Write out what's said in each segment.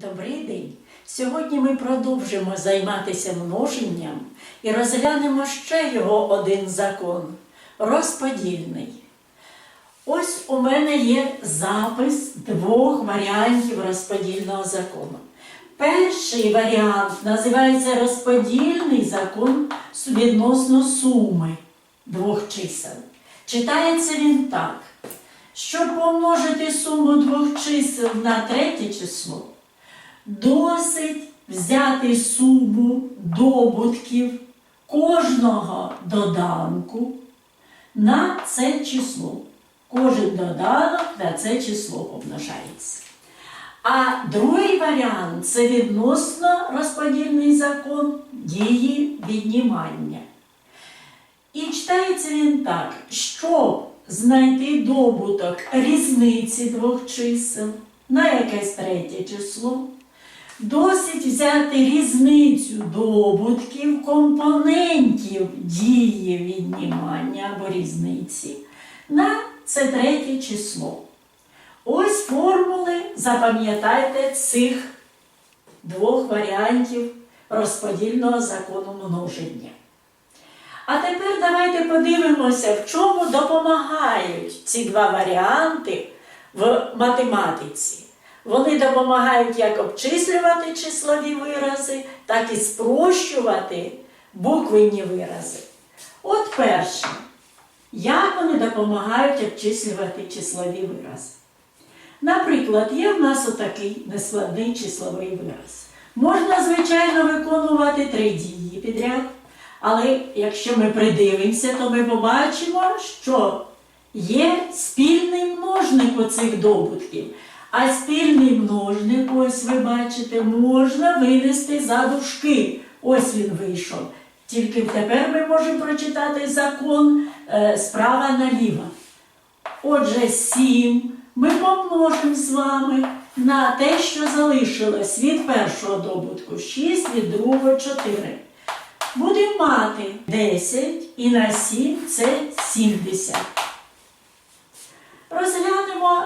Добрий день! Сьогодні ми продовжимо займатися множенням і розглянемо ще його один закон розподільний. Ось у мене є запис двох варіантів розподільного закону. Перший варіант називається розподільний закон відносно суми двох чисел. Читається він так. Щоб помножити суму двох чисел на третє число, досить взяти суму добутків кожного доданку на це число. Кожен доданок на це число помножається. А другий варіант це відносно розподільний закон дії віднімання. І читається він так, щоб знайти добуток різниці двох чисел на якесь третє число, досить взяти різницю добутків компонентів дії віднімання або різниці на це третє число. Ось формули, запам'ятайте цих двох варіантів розподільного закону множення. А тепер давайте подивимося, в чому допомагають ці два варіанти в математиці. Вони допомагають як обчислювати числові вирази, так і спрощувати буквенні вирази. От перше, як вони допомагають обчислювати числові вирази? Наприклад, є в нас отакий нескладний числовий вираз. Можна, звичайно, виконувати три дії підряд. Але якщо ми придивимося, то ми побачимо, що є спільний множник оцих добутків. А спільний множник, ось ви бачите, можна винести за дужки. Ось він вийшов. Тільки тепер ми можемо прочитати закон е, справа наліво. Отже, 7 ми помножимо з вами на те, що залишилось від першого добутку 6, від другого 4. Будемо мати 10 і на 7 це 70. Розглянемо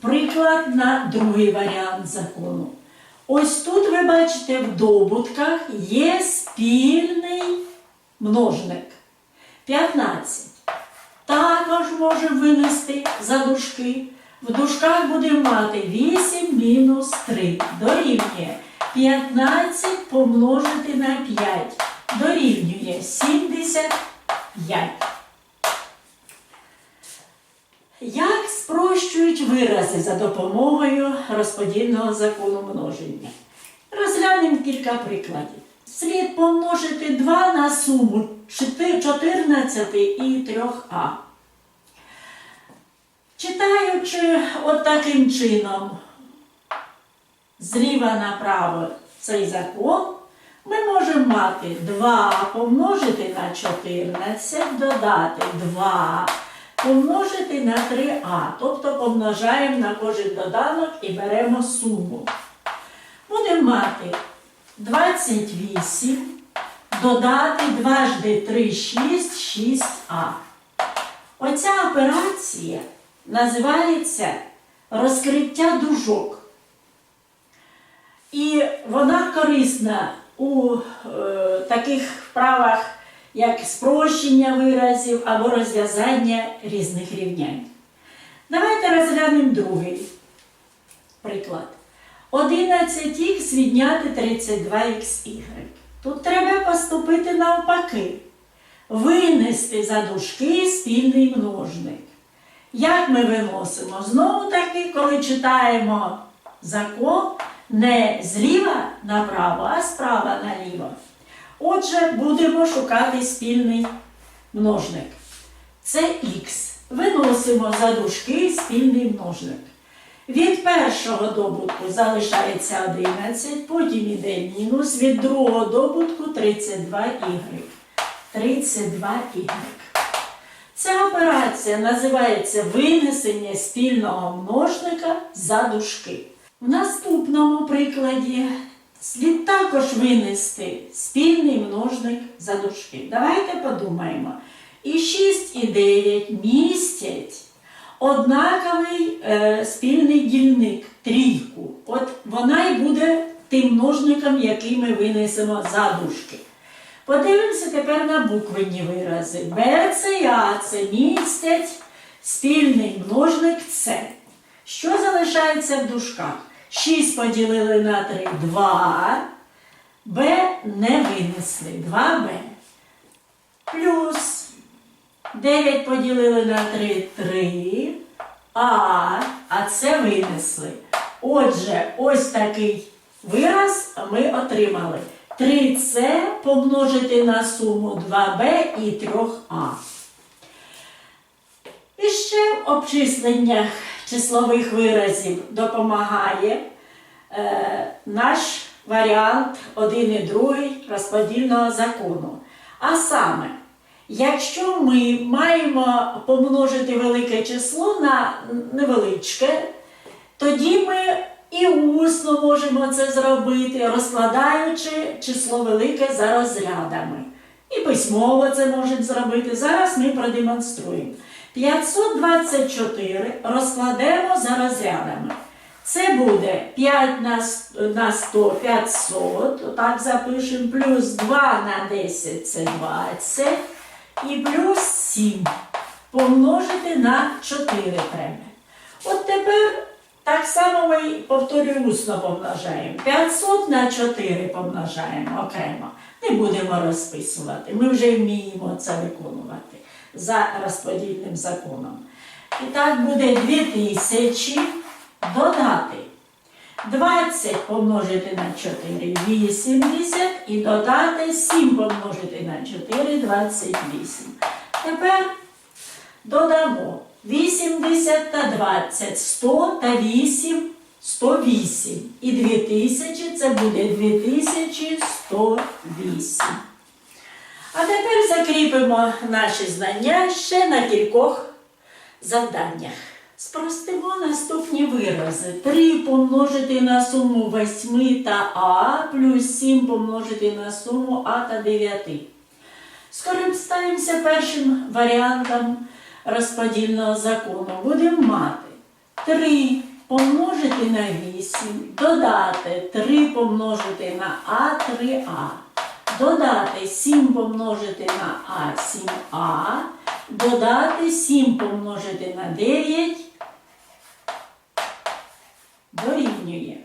приклад на другий варіант закону. Ось тут ви бачите, в добутках є спільний множник. 15. Також можемо винести за дужки. В дужках будемо мати 8 мінус 3. Дорівнює 15 помножити на 5 дорівнює 75. Як спрощують вирази за допомогою розподільного закону множення? Розглянемо кілька прикладів. Слід помножити 2 на суму 14 і 3а. Читаючи от таким чином зліва направо цей закон, ми можемо мати 2 помножити на 14, додати 2 помножити на 3а. Тобто помножаємо на кожен доданок і беремо суму. Будемо мати 28, додати 2 жди 3, 6, 6а. Оця операція називається розкриття дужок. І вона корисна у е, таких вправах, як спрощення виразів або розв'язання різних рівнянь. Давайте розглянемо другий приклад. 11х відняти 32xy. Тут треба поступити навпаки. Винести за дужки спільний множник. Як ми виносимо? Знову таки, коли читаємо закон, не зліва направо, а справа наліво. Отже, будемо шукати спільний множник. Це х. Виносимо за дужки спільний множник. Від першого добутку залишається 11, потім іде мінус, від другого добутку 32y. 32y. Ця операція називається винесення спільного множника за дужки. В наступному прикладі слід також винести спільний множник за дужки. Давайте подумаємо. І 6, і 9 містять однаковий е, спільний дільник трійку. От вона і буде тим множником, який ми винесемо за дужки. Подивимося тепер на буквенні вирази. Б, С і А це містять спільний множник С. Що залишається в дужках? 6 поділили на 3 2. Б не винесли 2Б. Плюс 9 поділили на 3 3. А, а це винесли. Отже, ось такий вираз ми отримали. 3С помножити на суму 2Б і 3А. І ще в обчисленнях числових виразів допомагає е, наш варіант 1 і 2 розподільного закону. А саме, якщо ми маємо помножити велике число на невеличке, тоді ми і усно можемо це зробити, розкладаючи число велике за розрядами. І письмово це можемо зробити. Зараз ми продемонструємо. 524 розкладемо за розрядами. Це буде 5 на с- на 100 500, отак запишемо, плюс 2 на 10 це 20, і плюс 7 помножити на 4 треба. От тепер так само ми повторюю усно помножаємо. 500 на 4 помножаємо окремо. Не будемо розписувати. Ми вже вміємо це виконувати за розподільним законом. І так буде 2000 додати. 20 помножити на 4 80 і додати 7 помножити на 4 28. Тепер додамо 80 та 20, 100 та 8, 108. І 2000 це буде 2108. А тепер закріпимо наші знання ще на кількох завданнях. Спростимо наступні вирази. 3 помножити на суму 8 та А плюс 7 помножити на суму А та 9. Скористаємося першим варіантом розподільного закону. Будемо мати 3 помножити на 8, додати 3 помножити на А 3А. Додати 7 помножити на А 7А, додати 7 помножити на 9 дорівнює.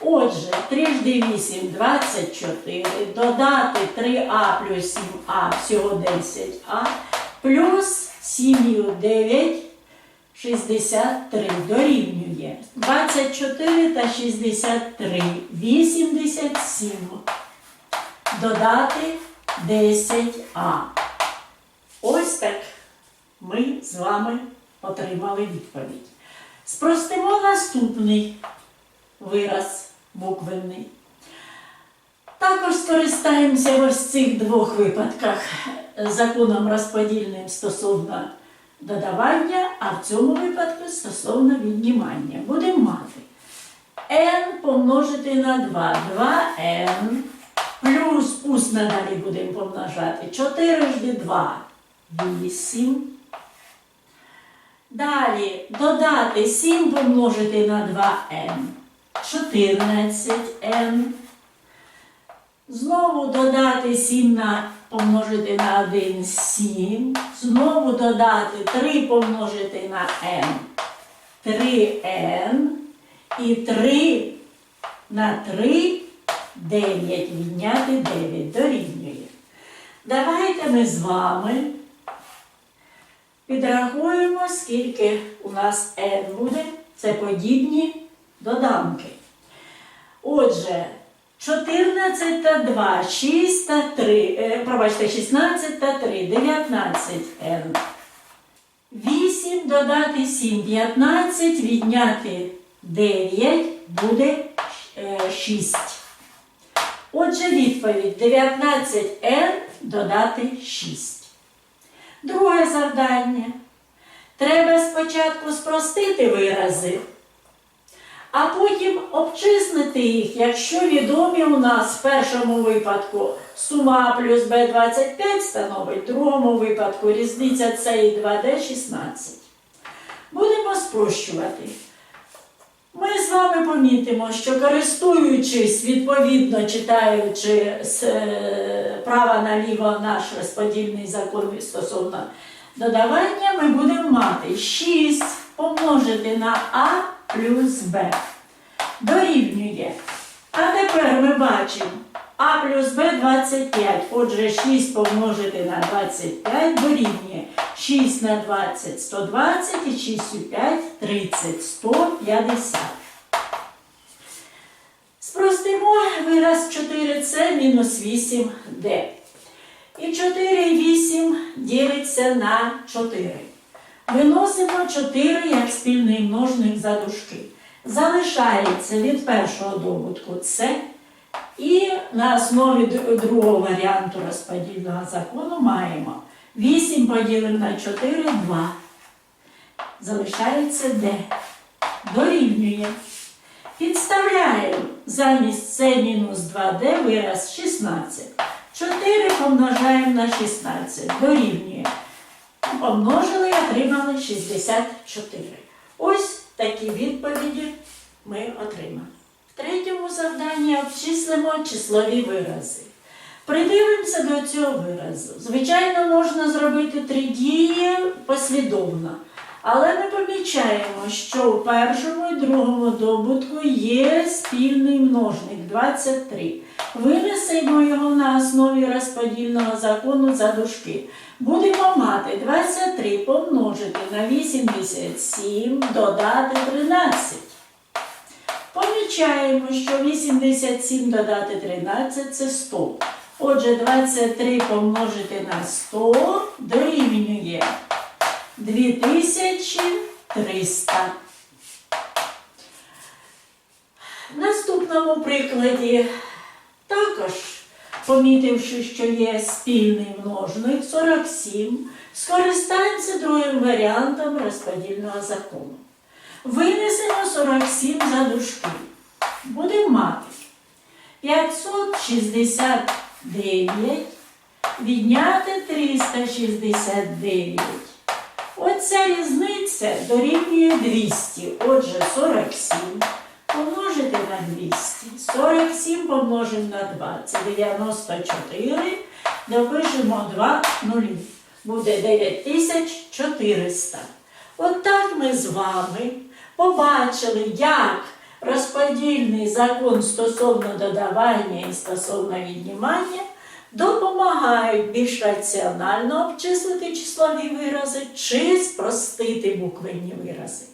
Отже, 3 жди 8 24, додати 3А плюс 7А всього 10А, плюс 7 9 63 дорівнює. 24 та 63 87 додати 10а. Ось так ми з вами отримали відповідь. Спростимо наступний вираз буквенний. Також скористаємося в ось цих двох випадках законом розподільним стосовно додавання, а в цьому випадку стосовно віднімання. Будемо мати n помножити на 2, 2n плюс усно далі будемо помножати 4 жди 2, 8. Далі додати 7 помножити на 2n, 14n. Знову додати 7 на помножити на 1 7. Знову додати 3 помножити на n 3n. І 3 на 3 9 відняти 9 дорівнює. Давайте ми з вами підрахуємо, скільки у нас n буде. Це подібні доданки. Отже, 14 та 2, 6 та 3, е, пробачте, 16 та 3, 19 n. 8 додати 7, 15, відняти 9 буде е, 6. Отже, відповідь 19n додати 6. Друге завдання. Треба спочатку спростити вирази, а потім обчислити їх, якщо відомі у нас в першому випадку сума А плюс Б25 становить, в другому випадку різниця С і 2D 16. Будемо спрощувати. Ми з вами помітимо, що користуючись, відповідно читаючи з е, права наліво наш розподільний закон стосовно додавання, ми будемо мати 6 помножити на А плюс Б. Дорівнює. А тепер ми бачимо А плюс Б 25. Отже, 6 помножити на 25 дорівнює 6 на 20 120 і 6 у 5 30 150. Спростимо вираз 4С мінус 8D. І 4 і 8 ділиться на 4. Виносимо 4 як спільний множник за дужки. Залишається від першого добутку С. І на основі другого варіанту розподільного закону маємо 8 поділимо на 4 2. Залишається D. Дорівнює. Підставляємо замість С мінус 2D вираз 16. 4 помножаємо на 16. Дорівнює. Помножили і отримали 64. Ось такі відповіді ми отримали. Третьому завданні обчислимо числові вирази. Придивимося до цього виразу. Звичайно, можна зробити три дії послідовно. Але ми помічаємо, що у першому і другому добутку є спільний множник 23. Винесемо його на основі розподільного закону за дужки. Будемо мати 23 помножити на 87, додати 13. Помічаємо, що 87 додати 13 це 100. Отже, 23 помножити на 100 дорівнює 2300. В наступному прикладі також, помітивши, що є спільний множник 47, скористаємося другим варіантом розподільного закону. Винесемо 47 за дужки. Будемо мати 569 відняти 369. Оця різниця дорівнює 200. Отже, 47 помножити на 200. 47 помножимо на 2. Це 94. Допишемо 2 нулі. Буде 9400. От так ми з вами побачили, як розподільний закон стосовно додавання і стосовно віднімання допомагають більш раціонально обчислити числові вирази чи спростити буквенні вирази.